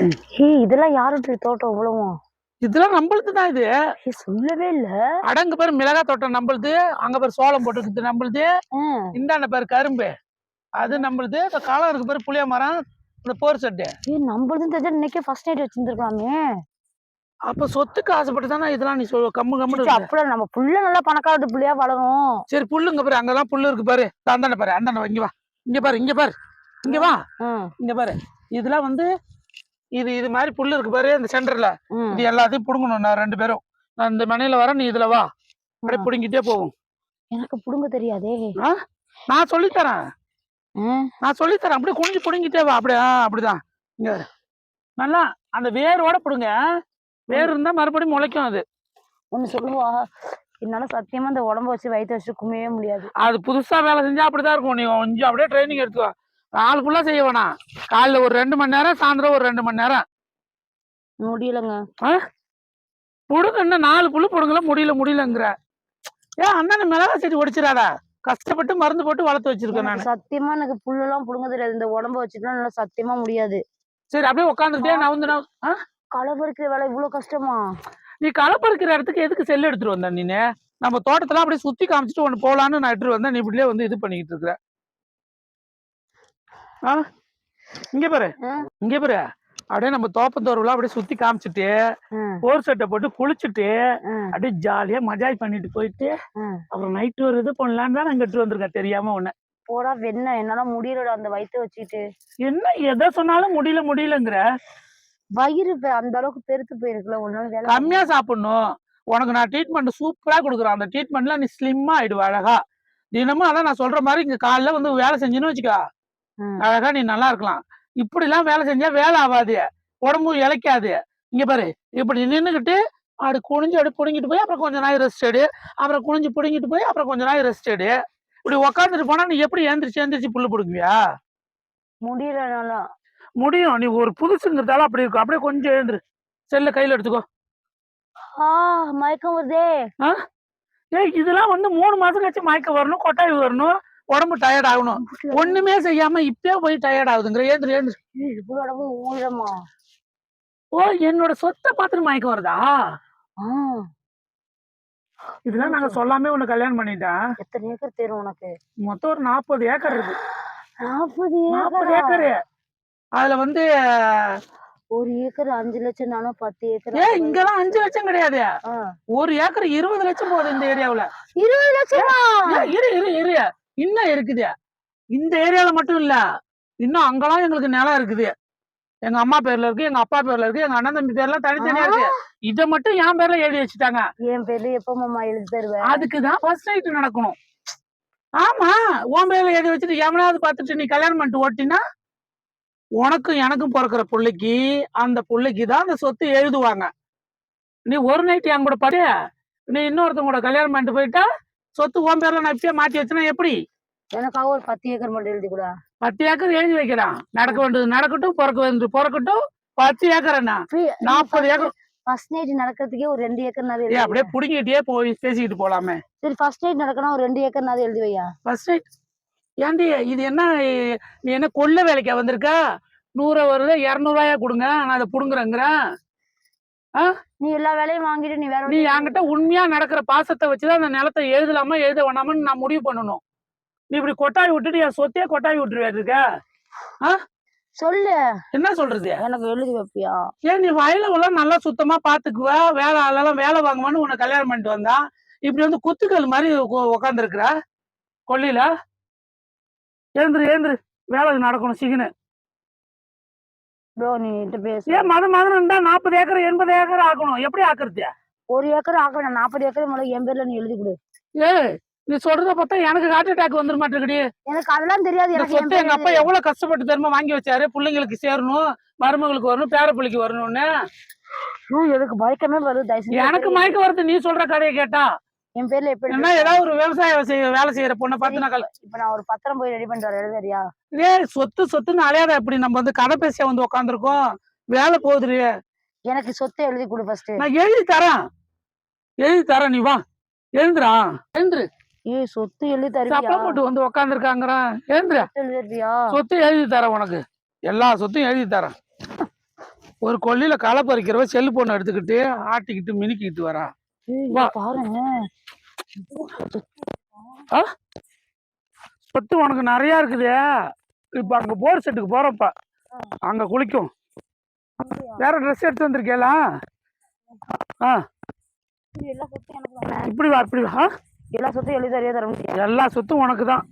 ஏய் இதெல்லாம் யாருடைய தோட்டம் இவ்வளவும் இதெல்லாம் நம்மளுது தான் இது. சொல்லவே இல்ல. அடங்கு பேர் மிளகா தோட்டம் நம்மளுது அங்க பேர் சோளம் போட்டுருக்குது நம்மளுது. இந்தாண்ட பேர் கரும்பு. அது நம்மளுது இந்த காலம் இருக்கு பேர் புளிய மரம் இந்த போர் செட்டு. ஏய் நம்மளதும் தெரிஞ்சா இன்னைக்கே ஃபர்ஸ்ட் நைட் வச்சிருந்துருக்கலாமே. அப்ப சொத்துக்கு ஆசைப்பட்டு தானே இதெல்லாம் நீ சொல் கம்மு இருக்க. அப்படிலாம் நம்ம புள்ள நல்லா பணக்காரத்து புள்ளையா வளரும். சரி புல்லுங்க பாரு அங்கெல்லாம் புல்லு இருக்கு பாரு. அந்தாண்ட பாரு அந்தாண்ட இங்க வா இங்க பாரு இங்க பாரு இங்க வா. இங்க பாரு. இதெல்லாம் வந்து இது இது மாதிரி புல்லு இருக்கு பாரு இந்த சென்டர்ல. இது எல்லாத்தையும் புடுங்கணும் நான் ரெண்டு பேரும். நான் இந்த மனையில வரேன் நீ இதுல வா. அப்படியே. புடுங்கிட்டே போவோம். எனக்கு புடுங்க தெரியாதே. நான் சொல்லித்தரேன் ம், நான் சொல்லித்தரேன் அப்படியே குனிஞ்சு புடுங்கிட்டே வா. அப்படியே அப்படிதான். இங்க. நல்லா அந்த வேரோட புடுங்க. வேர் இருந்தா மறுபடியும் முளைக்கும் அது. ஒண்ணு சொல்லுவா என்னால சத்தியமா இந்த உடம்ப வச்சு வயிற்று வச்சு குமையவே முடியாது. அது புதுசா வேலை செஞ்சா அப்படிதான் இருக்கும். நீ கொஞ்சம் அப்படியே ட்ரைனிங் எடுத்துக்கோ. நாள் ஃபுல்லா செய்ய வேணாம் காலைல ஒரு ரெண்டு மணி நேரம் சாயந்தரம் ஒரு ரெண்டு மணி நேரம். முடியலங்க. புடுங்க இன்னும் நாலு புல்லு புடுங்கல முடியல முடியலங்கிற. ஏன் அண்ணன் மிளகா செடி ஒடிச்சிடாதா. கஷ்டப்பட்டு மருந்து போட்டு வளர்த்து வச்சிருக்கேன் நான். சத்தியமா எனக்கு புல்லெல்லாம் புடுங்க தெரியாது இந்த உடம்ப வச்சுட்டுலாம் என்னால சத்தியமா முடியாது. சரி அப்படியே உட்காந்துட்டே நான் வந்து? களை பறிக்கிற வேலை இவ்வளவு கஷ்டமா? நீ களை பறிக்கிற இடத்துக்கு எதுக்கு செல்லு எடுத்துட்டு வந்த நீனு? நம்ம தோட்டத்துல அப்படியே சுத்தி காமிச்சிட்டு ஒண்ணு போலான்னு நான் எடுத்துட்டு வந்தேன். நீ இப்படியே வந்து இது பண்ணிக்கிட்டு இருக்கிற. ஆ இங்க பாரு? இங்க பாரு. அப்படியே நம்ம தோப்பந்தோறுலாம் அப்படியே சுத்தி காமிச்சிட்டு போர் சட்டை போட்டு குளிச்சுட்டு அப்படியே ஜாலியா மஜாய் பண்ணிட்டு போயிட்டு. அப்புறம் நைட்டு ஒரு இது பண்ணலான்னு தான் நான் எடுத்துட்டு வந்திருக்கேன் தெரியாம உன்னை. போடா வெண்ண என்னால முடியலடா அந்த வயித்தை வச்சுக்கிட்டு. என்ன எதை சொன்னாலும் முடியல முடியலங்கிற. வயிறு அந்த அளவுக்கு பெருத்து போயிருக்குல உன்னால வேலை கம்மியா சாப்பிடணும். உனக்கு நான் ட்ரீட்மெண்ட் சூப்பரா கொடுக்குறேன். அந்த ட்ரீட்மெண்ட்ல நீ ஸ்லிம்மா ஆயிடுவ அழகா. தினமும் அதான் நான் சொல்ற மாதிரி இங்க காலைல வந்து வேலை செஞ்சுன்னு வச்சுக்கோ. அழகா நீ நல்லா இருக்கலாம். இப்படி எல்லாம் வேலை செஞ்சா வேலை ஆகாது. உடம்பு இளைக்காது. இங்க பாரு இப்படி நின்னுக்கிட்டு அப்படி குனிஞ்சு அப்படி புடுங்கிட்டு போய் அப்புறம் கொஞ்ச நாள் ரெஸ்ட் எடு. அப்புறம் குனிஞ்சு புடுங்கிட்டு போய் அப்புறம் கொஞ்ச நாள் ரெஸ்ட் எடு. இப்படி உக்காந்துட்டு போனா நீ எப்படி எந்திரிச்சு எந்திரிச்சு புல்லு பிடுங்குவியா? முடியல என்னால முடியும். நீ ஒரு புதுசுங்கிறதால அப்படி இருக்கும். அப்படியே கொஞ்சம் எழுந்துரு. செல்ல கையில எடுத்துக்கோ. ஆ மயக்கம் வருதே. ஏய் இதெல்லாம் வந்து மூணு மாசம் கழிச்சு மயக்கம் வரணும் கொட்டாய் வரணும். உடம்பு டயர்ட் ஆகணும். ஒண்ணுமே செய்யாம இப்பயே போய் டயர்ட் ஆகுதுங்கிற உடம்பு ஊழமா ஓ என்னோட சொத்தை பார்த்துட்டு மயக்கம் வருதா? இதெல்லாம் நாங்க சொல்லாமே உன்னை கல்யாணம் பண்ணிட்டேன் எத்தனை ஏக்கர் தேரும் உனக்கு? மொத்தம் ஒரு நாற்பது ஏக்கர் இருக்கு. நாற்பது நாற்பது ஏக்கர். அதுல வந்து ஒரு ஏக்கர் அஞ்சு லட்சம் நானும் பத்து ஏக்கர்? ஏ இங்கெல்லாம் அஞ்சு லட்சம் கிடையாது. ஒரு ஏக்கர் இருபது லட்சம் போகுது இந்த ஏரியாவுல. இருபது லட்சமா? இரு இரு இரு. இன்னும் இருக்குது. இந்த ஏரியால மட்டும் இல்ல. இன்னும் அங்கெல்லாம் எங்களுக்கு நிலம் இருக்குது. எங்க அம்மா பேர்ல இருக்கு எங்க அப்பா பேர்ல இருக்கு எங்க அண்ணன் தம்பி பேர்லாம் தனித்தனியா இருக்கு. இத மட்டும் என் பேர்ல எழுதி வச்சுட்டாங்க. என் பேர்ல எப்ப மாமா எழுதி தருவேன் அதுக்குதான் ஃபர்ஸ்ட் நைட் நடக்கணும். ஆமா உன் பேர்ல எழுதி வச்சுட்டு எவனாவது பார்த்துட்டு நீ கல்யாணம் பண்ணிட்டு ஓட்டினா உனக்கும் எனக்கும் பிறக்கிற பிள்ளைக்கு அந்த பிள்ளைக்கு தான் அந்த சொத்து எழுதுவாங்க. நீ ஒரு நைட் என் கூட படி. நீ இன்னொருத்தன் கூட கல்யாணம் பண்ணிட்டு போயிட்டா சொத்து உன் பேர்ல நான் இப்பயே மாத்தி வச்சுனா எப்படி? எனக்காக ஒரு பத்து ஏக்கர் மட்டும் எழுதி கூட. பத்து ஏக்கர் எழுதி வைக்கிறான் நடக்க வேண்டியது நடக்கட்டும் பிறக்க வேண்டியது பிறக்கட்டும். பத்து ஏக்கர் என்ன? நாற்பது ஏக்கர். ஃபர்ஸ்ட் நைட் நடக்கிறதுக்கே ஒரு ரெண்டு ஏக்கர் ஏய், எழுதி அப்படியே புடுங்கிட்டே போய் பேசிக்கிட்டு போலாமே. சரி ஃபர்ஸ்ட் நைட் நடக்கணும் ஒரு ரெண்டு ஏக்கர் நாது எழுதி வையா? ஃபர்ஸ்ட் நைட் ஏண்டி இது என்ன நீ என்ன கொள்ள வேலைக்கா வந்திருக்கா? நூறு வருது இரநூறுவாயா கொடுங்க நான் அதை புடுங்குறேங்கிறேன். நீ எல்லா வேலையும் வாங்கிட்டு நீ வேற நீ என்கிட்ட உண்மையா நடக்கிற பாசத்தை வச்சுதான் அந்த நிலத்தை எழுதலாமா எழுத வேணாமான்னு நான் முடிவு பண்ணணும். நீ இப்படி கொட்டாய் விட்டுட்டு என் சொத்தையே கொட்டாய் விட்டுருவே இருக்க சொல்லு. என்ன சொல்றது? எனக்கு எழுதி வைப்பியா? ஏன் நீ வயல எல்லாம் நல்லா சுத்தமா பாத்துக்குவ? வேலை ஆளெல்லாம் வேலை வாங்குவான்னு உன்னை கல்யாணம் பண்ணிட்டு வந்தா? இப்படி வந்து குத்துக்கல் மாதிரி உட்காந்துருக்குற கொல்லில? எழுந்துரு எழுந்துரு. வேலை நடக்கணும் சிகனு. ப்ரோ நீ என்கிட்ட பேசு. ஏன் மத மதம் இருந்தா நாற்பது ஏக்கர் எண்பது ஏக்கர் ஆக்கணும். எப்படி ஆக்குறது? ஒரு ஏக்கர் ஆக்கணும் நாற்பது ஏக்கர் முதல்ல என் பேர்ல நீ எழுதி கொடு. ஏய் நீ சொல்றத பார்த்தா எனக்கு ஹார்ட் அட்டாக் வந்துட மாட்டேங்குடி எனக்கு அதெல்லாம் தெரியாது எனக்கு என் சொத்தை எங்க அப்பா எவ்வளவு கஷ்டப்பட்டு தெரியுமா வாங்கி வச்சாரு? பிள்ளைங்களுக்கு சேரணும் மருமகளுக்கு வரணும் பேர பிள்ளைக்கு வரணும்னு. எனக்கு மயக்கமே வருது எனக்கு மயக்கம் வருது நீ சொல்ற கதையை கேட்டா. என் பேர்ல எப்படி என்ன ஏதாவது ஒரு விவசாயம் செய்ய வேலை செய்யற பொண்ணை பார்த்து நான் கல்- இப்ப நான் ஒரு பத்திரம் போய் ரெடி பண்ணிட்டு வரேன் எழுதுறியா ஏய் சொத்து சொத்துன்னு அலையாத எப்படி? நம்ம வந்து கதை பேசிய வந்து உட்காந்துருக்கோம் வேலை போகுதுரு எனக்கு சொத்தை எழுதி கொடு ஃபர்ஸ்ட் நான் எழுதி தரேன். எழுதி தரேன் நீ வா. எழுந்துரா எழுந்துரு. ஏய் சொத்து எழுதி தருவியா? சப்பா போட்டு வந்து உட்காந்துருக்காங்கிறான் எழுந்துரு. சொத்து எழுதி தருவியா? சொத்து எழுதி தரேன் உனக்கு. எல்லா சொத்தையும் எழுதி தரேன். ஒரு கொல்லியில களை பறிக்கிறவ செல்போன் எடுத்துக்கிட்டு ஆட்டிக்கிட்டு மினுக்கிட்டு வரா. ஏய், வா. பாருங்க. சொத்து உனக்கு நிறைய இருக்குது. இப்ப அங்க போர் செட்டுக்கு போறப்ப அங்க குளிக்கும். வேற ட்ரெஸ் எடுத்து வந்திருக்கேலா. ஆ. இப்படி வா இப்படி வா? எல்லா சொத்தும் எழுதி எல்லா சொத்தும் உனக்கு தான்.